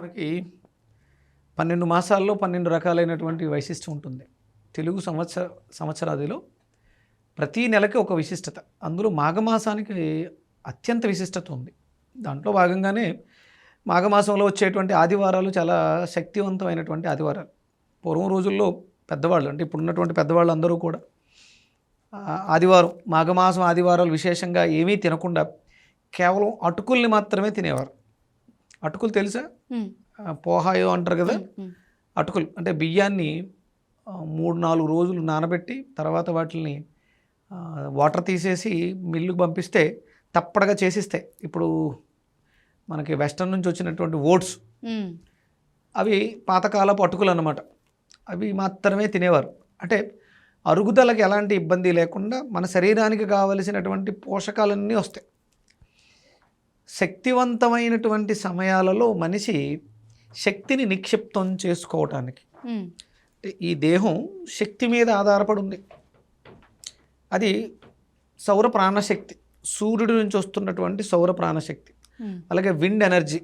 మనకి పన్నెండు మాసాల్లో పన్నెండు రకాలైనటువంటి వైశిష్టం ఉంటుంది. తెలుగు సంవత్సర సంవత్సరాదిలో ప్రతి నెలకి ఒక విశిష్టత. అందులో మాఘమాసానికి అత్యంత విశిష్టత ఉంది. దాంట్లో భాగంగానే మాఘమాసంలో వచ్చేటువంటి ఆదివారాలు చాలా శక్తివంతమైనటువంటి ఆదివారాలు. పూర్వం రోజుల్లో పెద్దవాళ్ళు అంటే ఇప్పుడున్నటువంటి పెద్దవాళ్ళు అందరూ కూడా ఆదివారం మాఘమాసం ఆదివారాలు విశేషంగా ఏమీ తినకుండా కేవలం అటుకుల్ని మాత్రమే తినేవారు. అటుకులు తెలుసా? ఆ, పోహాయో అంటారు కదా? అటుకులు. అంటే బియ్యాన్ని మూడు నాలుగు రోజులు నానబెట్టి తర్వాత వాటిని వాటర్ తీసేసి మిల్లుకు పంపిస్తే తప్పడగా చేసిస్తాయి. ఇప్పుడు మనకి వెస్టర్న్ నుంచి వచ్చినటువంటి ఓట్స్. అవి పాతకాలపు అటుకులు అన్నమాట. అవి మాత్రమే తినేవారు. అంటే అరుగుదలకు ఎలాంటి ఇబ్బంది లేకుండా మన శరీరానికి కావలసినటువంటి పోషకాలన్నీ వస్తాయి. శక్తివంతమైనటువంటి సమయాలలో మనిషి శక్తిని నిక్షిప్తం చేసుకోవటానికి. ఈ దేహం శక్తి మీద ఆధారపడి ఉంది అది సౌర ప్రాణశక్తి సూర్యుడి నుంచి వస్తున్నటువంటి సౌర ప్రాణశక్తి. అలాగే విండ్ ఎనర్జీ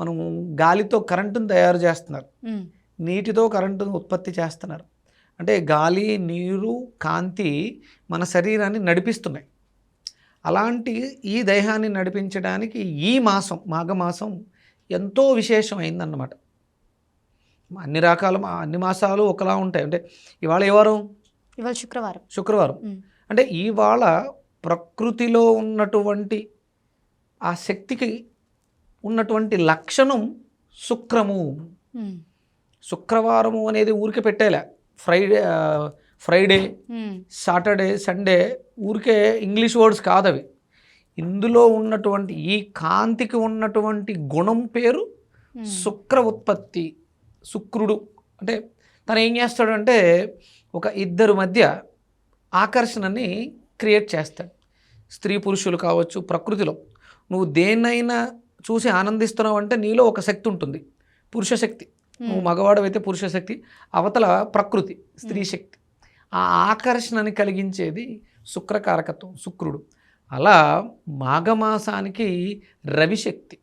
మనం గాలితో కరెంటును తయారు చేస్తున్నారు. నీటితో కరెంటును ఉత్పత్తి చేస్తున్నారు. అంటే గాలి నీరు కాంతి మన శరీరాన్ని నడిపిస్తున్నాయి. అలాంటి ఈ దేహాన్ని నడిపించడానికి ఈ మాసం మాఘమాసం ఎంతో విశేషమైందన్నమాట. అన్ని రకాల మా- అన్ని మాసాలు ఒకలా ఉంటాయి. అంటే ఇవాళ ఏ వారం? ఇవాళ శుక్రవారం. శుక్రవారం. అంటే ఇవాళ ప్రకృతిలో ఉన్నటువంటి ఆ శక్తికి ఉన్నటువంటి లక్షణం శుక్రము. శుక్రవారము అనేది ఊరికే పెట్టేలే. ఫ్రైడే ఫ్రైడే సాటర్డే సండే ఊరికే ఇంగ్లీష్ వర్డ్స్ కాదు అవి ఇందులో ఉన్నటువంటి ఈ కాంతికి ఉన్నటువంటి గుణం పేరు ఉమ్, శుక్ర ఉత్పత్తి శుక్రుడు. అంటే తను ఏం చేస్తాడంటే ఒక ఇద్దరు మధ్య ఆకర్షణని క్రియేట్ చేస్తాడు. స్త్రీ పురుషులు కావచ్చు ప్రకృతిలో. నువ్వు దేన్నైనా చూసి ఆనందిస్తున్నావు అంటే నీలో ఒక శక్తి ఉంటుంది. పురుష శక్తి. నువ్వు మగవాడవైతే పురుష శక్తి అవతల ప్రకృతి స్త్రీ శక్తి. ఆ ఆకర్షణని కలిగించేది శుక్రకారకత్వం శుక్రుడు. అలా మాఘమాసానికి రవిశక్తి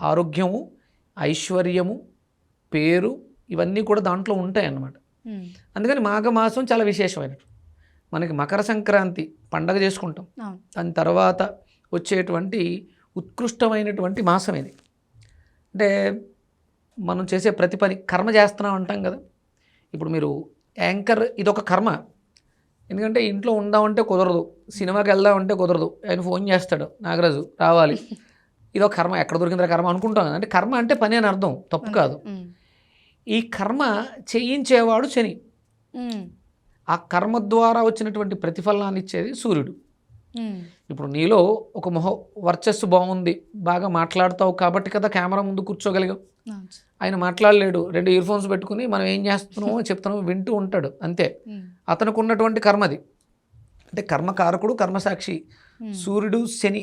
ఆరోగ్యము ఐశ్వర్యము పేరు ఇవన్నీ కూడా దాంట్లో ఉంటాయి అన్నమాట అందుకని మాఘమాసం చాలా విశేషమైనటువంటి మనకి మకర సంక్రాంతి పండగ చేసుకుంటాం. దాని తర్వాత వచ్చేటువంటి ఉత్కృష్టమైనటువంటి మాసం ఇది. అంటే మనం చేసే ప్రతి పని కర్మ చేస్తున్నాం అంటాం కదా. ఇప్పుడు మీరు యాంకర్ ఇదొక కర్మ. ఎందుకంటే ఇంట్లో ఉందామంటే కుదరదు. సినిమాకి వెళ్దామంటే కుదరదు. ఆయన ఫోన్ చేస్తాడు. నాగరాజు రావాలి. ఇదొక కర్మ. ఎక్కడ దొరికిందిరా కర్మ అనుకుంటాం కదా అంటే కర్మ అంటే పని అని అర్థం. తప్పు కాదు. ఈ కర్మ చేయించేవాడు శని. ఆ కర్మ ద్వారా వచ్చినటువంటి ప్రతిఫలనాన్ని ఇచ్చేది సూర్యుడు. ఇప్పుడు నీలో ఒక మొహ వర్చస్సు బాగుంది. బాగా మాట్లాడతావు కాబట్టి కదా కెమెరా ముందు కూర్చోగలిగావు. ఆయన మాట్లాడలేడు. రెండు ఇయర్ ఫోన్స్ పెట్టుకుని మనం ఏం చేస్తున్నామో చెప్తున్నామో వింటూ ఉంటాడు. అంతే. అతనికి ఉన్నటువంటి కర్మది. అంటే కర్మకారకుడు కర్మసాక్షి సూర్యుడు శని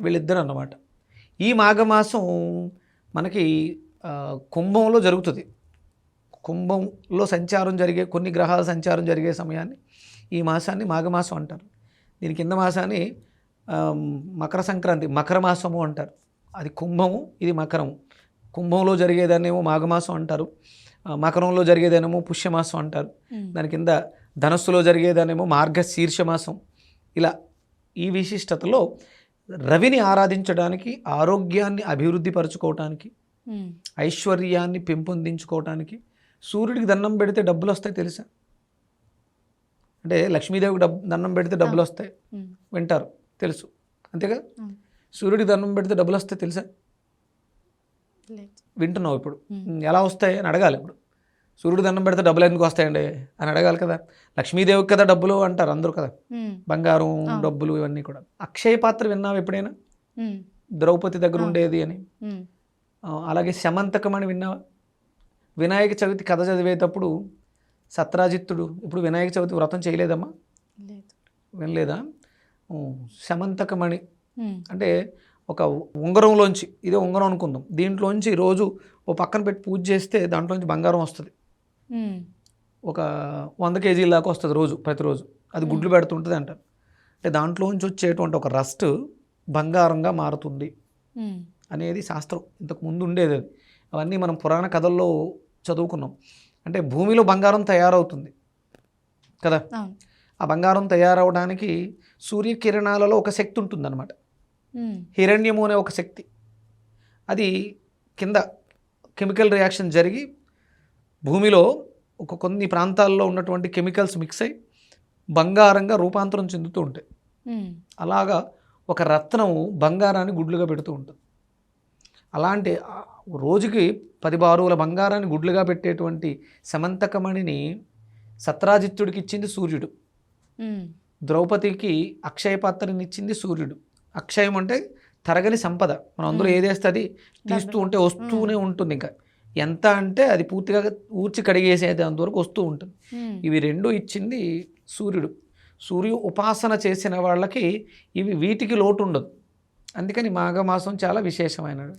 వీళ్ళిద్దరు అన్నమాట ఈ మాఘమాసం మనకి కుంభంలో జరుగుతుంది. కుంభంలో సంచారం జరిగే కొన్ని గ్రహాల సంచారం జరిగే సమయాన్ని ఈ మాసాన్ని మాఘమాసం అంటారు. దీని కింద మాసాన్ని మకర సంక్రాంతి మకర మాసము అంటారు. అది కుంభము ఇది మకరము. కుంభంలో జరిగేదాన్నేమో మాఘమాసం అంటారు. మకరంలో జరిగేదానేమో పుష్యమాసం అంటారు. దాని కింద ధనస్సులో జరిగేదానేమో మార్గశీర్ష మాసం ఇలా ఈ విశిష్టతలో రవిని ఆరాధించడానికి ఆరోగ్యాన్ని అభివృద్ధి పరచుకోవటానికి ఐశ్వర్యాన్ని పెంపొందించుకోవటానికి సూర్యుడికి దండం పెడితే డబ్బులు వస్తాయి తెలుసా? అంటే లక్ష్మీదేవికి డబ్బు దండం పెడితే డబ్బులు వస్తాయి. వింటారు తెలుసు. అంతేగా. సూర్యుడికి దండం పెడితే డబ్బులు వస్తాయి తెలుసా. వింటున్నావు ఇప్పుడు. ఉమ్, ఎలా వస్తాయి అని అడగాలి ఇప్పుడు. సూర్యుడు దండం పెడితే డబ్బులు ఎందుకు వస్తాయండి అని అడగాలి కదా. లక్ష్మీదేవికి కదా డబ్బులు అంటారు అందరూ కదా. ఉమ్, బంగారం. డబ్బులు ఇవన్నీ కూడా. అక్షయ పాత్ర విన్నావు ఎప్పుడైనా? ఉమ్, ద్రౌపది దగ్గర. ఉండేది అని. అలాగే శమంతకం అని విన్నావా? వినాయక చవితి కథ చదివేటప్పుడు సత్రాజిత్తుడు ఇప్పుడు వినాయక చవితి వ్రతం చేయలేదమ్మా? లేదు. వినలేదా? శమంతకమణి. అంటే ఒక ఉంగరంలోంచి ఇదే ఉంగరం అనుకుందాం. దీంట్లోంచి రోజు ఓ పక్కన పెట్టి పూజ చేస్తే దాంట్లోంచి బంగారం వస్తుంది. ఒక వంద కేజీల దాకా వస్తుంది రోజు ప్రతిరోజు. అది గుడ్లు పెడుతుంటుంది అంటారు. అంటే దాంట్లోంచి వచ్చేటువంటి ఒక రస్ట్ బంగారంగా మారుతుంది అనేది శాస్త్రం. ఇంతకు ముందు ఉండేది అది. అవన్నీ మనం పురాణ కథల్లో చదువుకున్నాం. అంటే భూమిలో బంగారం తయారవుతుంది కదా? ఆ బంగారం తయారవడానికి సూర్యకిరణాలలో ఒక శక్తి ఉంటుందన్నమాట. హిరణ్యము అనే ఒక శక్తి. అది కింద కెమికల్ రియాక్షన్ జరిగి భూమిలో ఒక కొన్ని ప్రాంతాల్లో ఉన్నటువంటి కెమికల్స్ మిక్స్ అయి బంగారంగా రూపాంతరం చెందుతూ ఉంటాయి. ఉమ్, అలాగా ఒక రత్నం బంగారాన్ని గుడ్లుగా పెడుతూ ఉంటుంది. అలాంటి రోజుకి పది బారువుల బంగారాన్ని గుడ్లుగా పెట్టేటువంటి సమంతకమణిని సత్రాజిత్తుడికి ఇచ్చింది సూర్యుడు. ఉమ్, ద్రౌపదికి అక్షయ పాత్రని ఇచ్చింది సూర్యుడు. అక్షయం అంటే తరగని సంపద. మనం అందులో ఏదేస్తే అది తీస్తూ ఉంటే వస్తూనే ఉంటుంది ఇంకా. ఎంత అంటే అది పూర్తిగా ఊడ్చి కడిగేసేది అంతవరకు వస్తూ ఉంటుంది. ఇవి రెండు ఇచ్చింది సూర్యుడు. సూర్యు ఉపాసన చేసిన వాళ్ళకి ఇవి వీటికి లోటు ఉండదు. అందుకని మాఘమాసం చాలా విశేషమైనది.